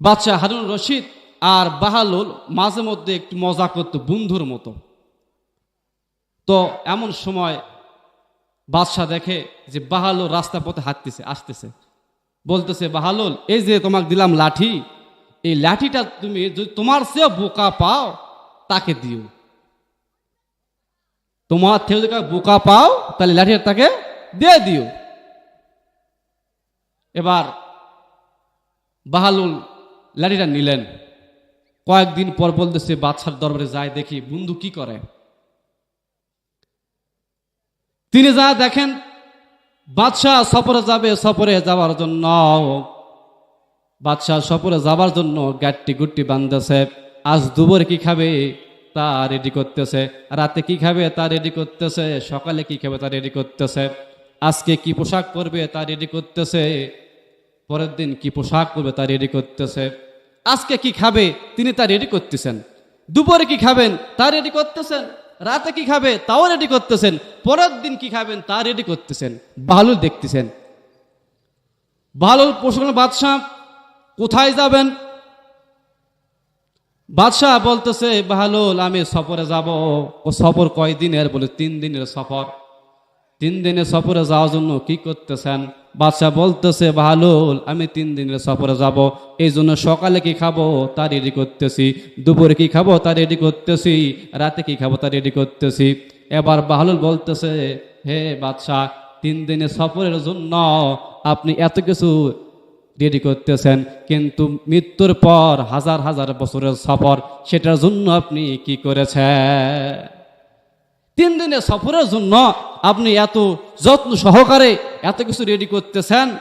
বাচ্চা হারুন রশিদ আর বাহালুল মাঝে মধ্যে একটু মজা করতো বন্ধুর মতো। তো এমন সময় বাদশাহ দেখে যে বাহালুল রাস্তা পথে হাঁটতেছে, আসতেছে। বলতেছে, বাহালুল, এই যে তোমাকে দিলাম লাঠি, এই লাঠিটা তুমি যদি তোমার সে বোকা পাও, তাকে দিও। তোমার থেকে যদি বোকা পাও, তাহলে লাঠিটা তাকে দিয়ে দিও। এবার বাহালুল লাঠিটা নিলেন। কয়েকদিন পর বলতেছে, বাদশার দরবারে যায় দেখি বন্ধু কি করে? তিনি যা দেখেন, বাদশাহ সফরে যাবে, সফরে যাওয়ার জন্য। বাদশাহ সফরে যাওয়ার জন্য গাট্টি গুট্টি বান্ধেছে আজ দুপুরে কি খাবে? তা রেডি করতেছে। রাতে কি খাবে? তা রেডি করতেছে। সকালে কি খাবে? তা রেডি করতেছে। আজকে কি পোশাক পরবে? তা রেডি করতেছে। পরের দিন কি পোশাক পরবে তা রেডি করতেছে। আজকে কি খাবে তিনি তা রেডি করতেছেন। দুপুরে কি খাবেন তা রেডি করতেছেন। রাতে কি খাবে তাও রেডি করতেছেন। পরের দিন কি খাবেন তা রেডি করতেছেন। বাহালুল দেখতেছেন। বাহালুল প্রশ্ন, বাদশাহ, কোথায় যাবেন? বাদশাহ বলতেছে বাহালুল আমি সফরে যাব। ও সফর কয় দিনের বলে, তিন দিনের সফর। তিন দিনের সফরে যাওয়ার জন্য কি করতেছেন? বাদশাহ বলতেছে, বাহালুল, আমি তিন দিনের সফরে যাব এই জন্য সকালে কি খাব তা রেডি করতেছি, দুপুরে কি খাব তা রেডি করতেছি, রাতে কি খাব তা রেডি করতেছি। এবার বাহালুল বলতেছে, হে বাদশাহ তিন দিনের সফরের জন্য আপনি এত কিছু রেডি করতেছেন, কিন্তু মৃত্যুর পর হাজার হাজার বছরের সফর, সেটার জন্য আপনি কি করেছেন? তিন দিনের সফরের জন্য আপনি এত যত্ন সহকারে এত কিছু রেডি করতেছেন,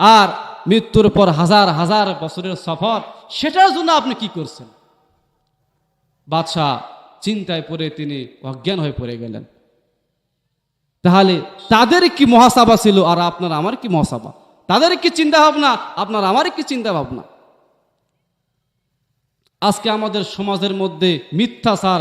আর মৃত্যুর পর হাজার হাজার বছরের সফর, সেটার জন্য আপনি কি করছেন? বাদশাহ চিন্তায় পড়ে তিনি অজ্ঞান হয়ে পড়ে গেলেন। তাহলে তাদের কি মহাসাবা ছিল, আর আপনার আমার কি মহাসাবা? তাদের কি চিন্তা ভাবনা আপনার আমার কি চিন্তা ভাবনা আজকে আমাদের সমাজের মধ্যে মিথ্যাচার